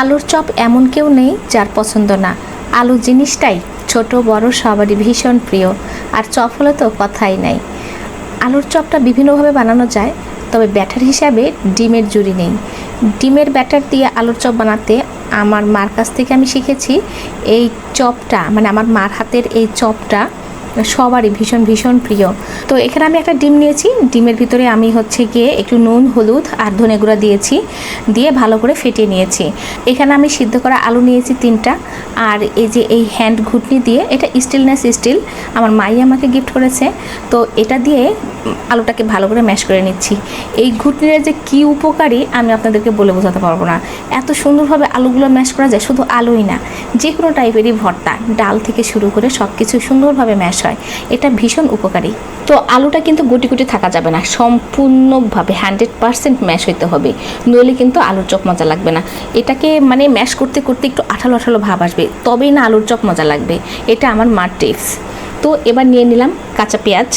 আলুর চপ এমন কেউ নেই যার পছন্দ না। আলু জিনিসটাই ছোট, বড়, সবারই ভীষণ প্রিয়। আর চপ হলে তো কথাই নাই। আলুর চপটা বিভিন্নভাবে বানানো যায়, তবে ব্যাটার হিসাবে ডিমের জুড়ি নেই। ডিমের ব্যাটার দিয়ে আলুর চপ বানাতে আমার মার কাছ থেকে আমি শিখেছি, এই চপটা মানে আমার মার হাতের এই চপটা সবারই ভীষণ ভীষণ প্রিয়। তো এখানে আমি একটা ডিম নিয়েছি। ডিমের ভিতরে আমি হচ্ছে গিয়ে একটু নুন, হলুদ আর ধনে গুঁড়া দিয়েছি। দিয়ে ভালো করে ফেটিয়ে নিয়েছি। এখানে আমি সিদ্ধ করা আলু নিয়েছি তিনটা। আর এই যে এই হ্যান্ড ঘুটনি দিয়ে, এটা স্টিলনেস স্টিল আমার মাই আমাকে গিফট করেছে, তো এটা দিয়ে আলুটাকে ভালো করে ম্যাশ করে নিচ্ছি। এই ঘুটনির যে কি উপকারী, আমি আপনাদেরকে বলে বোঝাতে পারব না। এত সুন্দরভাবে আলুগুলো ম্যাশ করা যায়, শুধু আলুই না যে কোনো টাইপেরই ভর্তা, ডাল থেকে শুরু করে সব কিছু সুন্দরভাবে ম্যাশ হয়। এটা ভীষণ উপকারী। তো আলুটা কিন্তু গুটি গুটি থাকা যাবে না, সম্পূর্ণভাবে হান্ড্রেড পারসেন্ট ম্যাশ হইতে হবে। নইলে কিন্তু আলুর চোখ মজা লাগবে না। এটাকে মানে ম্যাশ করতে করতে একটু আঠালো আঠালো ভাব আসবে। তবেই না আলুর চপ মজা লাগবে। এটা আমার মার টিপস তো এবার নিয়ে নিলাম কাঁচা পেঁয়াজ।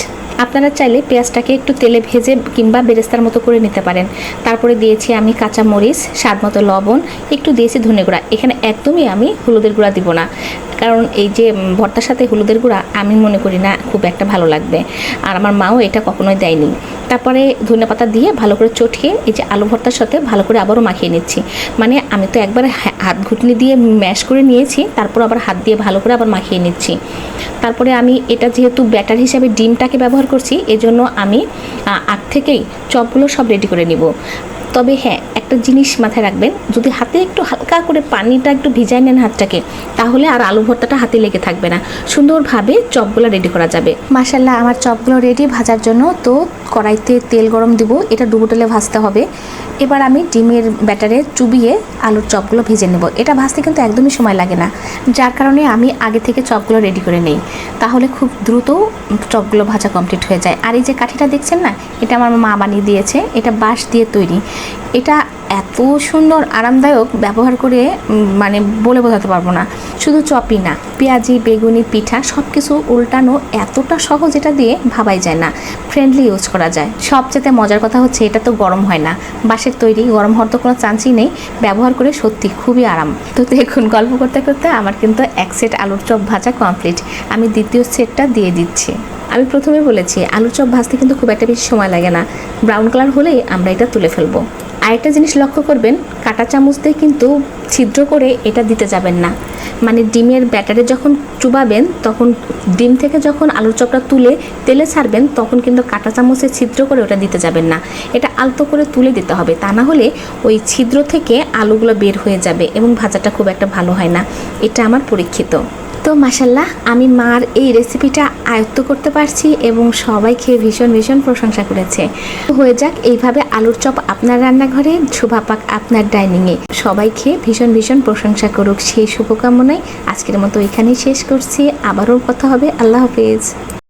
আপনারা চাইলে পেঁয়াজটাকে একটু তেলে ভেজে কিংবা বেরেস্তার মতো করে নিতে পারেন। তারপরে দিয়েছি আমি কাঁচা মরিচ, স্বাদ মতো লবণ, একটু দিয়েছি ধনে গুঁড়া। এখানে একদমই আমি হলুদের গুঁড়া দিব না। কারণ এই যে ভর্তার সাথে হলুদের গুঁড়া আমি মনে করি না খুব একটা ভালো লাগবে। আর আমার মাও এটা কখনোই দেয়নি। তারপরে ধনে পাতা দিয়ে ভালো করে চটকে এই যে আলু ভর্তার সাথে ভালো করে আবারও মাখিয়ে নিচ্ছি। মানে আমি তো একবার হাত ঘুটনি দিয়ে ম্যাশ করে নিয়েছি, তারপর আবার হাত দিয়ে ভালো করে আবার মাখিয়ে নিচ্ছি। তারপরে আমি এটা যেহেতু ব্যাটার হিসাবে ডিমটাকে ব্যবহার করছি, এজন্য আমি আগ থেকেই চপগুলো সব রেডি করে নিব। তবে হ্যাঁ একটা জিনিস মাথায় রাখবেন, যদি হাতে একটু হালকা করে পানিটা একটু ভিজাই নেন হাতটাকে, তাহলে আর আলু ভর্তাটা হাতে লেগে থাকবে না। সুন্দরভাবে চপগুলো রেডি করা যাবে। মাসাল্লাহ আমার চপগুলো রেডি ভাজার জন্য তো কড়াইতে তেল গরম দিব, এটা ডুবো তেলে ভাজতে হবে। এবার আমি ডিমের ব্যাটারে চুবিয়ে আলুর চপগুলো ভেজে নেব। এটা ভাজতে কিন্তু একদমই সময় লাগে না। যার কারণে আমি আগে থেকে চপগুলো রেডি করে নেই। তাহলে খুব দ্রুত চপগুলো ভাজা কমপ্লিট হয়ে যায়। আর এই যে কাঠিটা দেখছেন না, এটা আমার মা বানিয়ে দিয়েছে, এটা বাঁশ দিয়ে তৈরি। এটা এত সুন্দর, আরামদায়ক ব্যবহার করে মানে বলে বোঝাতে পারব না। শুধু চপই না, পেঁয়াজি, বেগুনি, পিঠা সব কিছু উল্টানো এতটা সহজ এটা দিয়ে ভাবাই যায় না। ফ্রেন্ডলি ইউজ করা যায়। সবচেয়ে মজার কথা হচ্ছে এটা তো গরম হয় না। বাঁশের তৈরি, গরম হওয়ার তো কোনো চান্সই নেই। ব্যবহার করে সত্যি খুবই আরাম। তো দেখুন, গল্প করতে করতে আমার কিন্তু এক সেট আলুর চপ ভাজা কমপ্লিট আমি দ্বিতীয় সেটটা দিয়ে দিচ্ছি। আমি প্রথমে বলেছি, আলুর চপ ভাজতে কিন্তু খুব একটা বেশি সময় লাগে না। ব্রাউন কালার হলেই আমরা এটা তুলে ফেলব। আরেকটা জিনিস লক্ষ্য করবেন, কাঁটা চামচ দিয়ে কিন্তু ছিদ্র করে এটা দিতে যাবেন না। মানে ডিমের ব্যাটারে যখন চুবাবেন, তখন ডিম থেকে যখন আলুর চপটা তুলে তেলে ছাড়বেন, তখন কিন্তু কাঁটা চামচে ছিদ্র করে ওটা দিতে যাবেন না। এটা আলতো করে তুলে দিতে হবে, তা না হলে ওই ছিদ্র থেকে আলুগুলো বের হয়ে যাবে এবং ভাজাটা খুব একটা ভালো হয় না। এটা আমার পরীক্ষিত। তো মাসাল্লাহ আমি মার এই রেসিপিটা আয়ত্ত করতে পারছি এবং সবাই খেয়ে ভীষণ ভীষণ প্রশংসা করেছে। হয়ে যাক, এইভাবে আলুর চপ আপনার রান্নাঘরে, শুভাপাক আপনার ডাইনিংয়ে সবাই খেয়ে ভীষণ ভীষণ প্রশংসা করুক, সেই শুভকামনায় আজকের মতো এখানেই শেষ করছি, আবারও কথা হবে, আল্লাহ হাফেজ।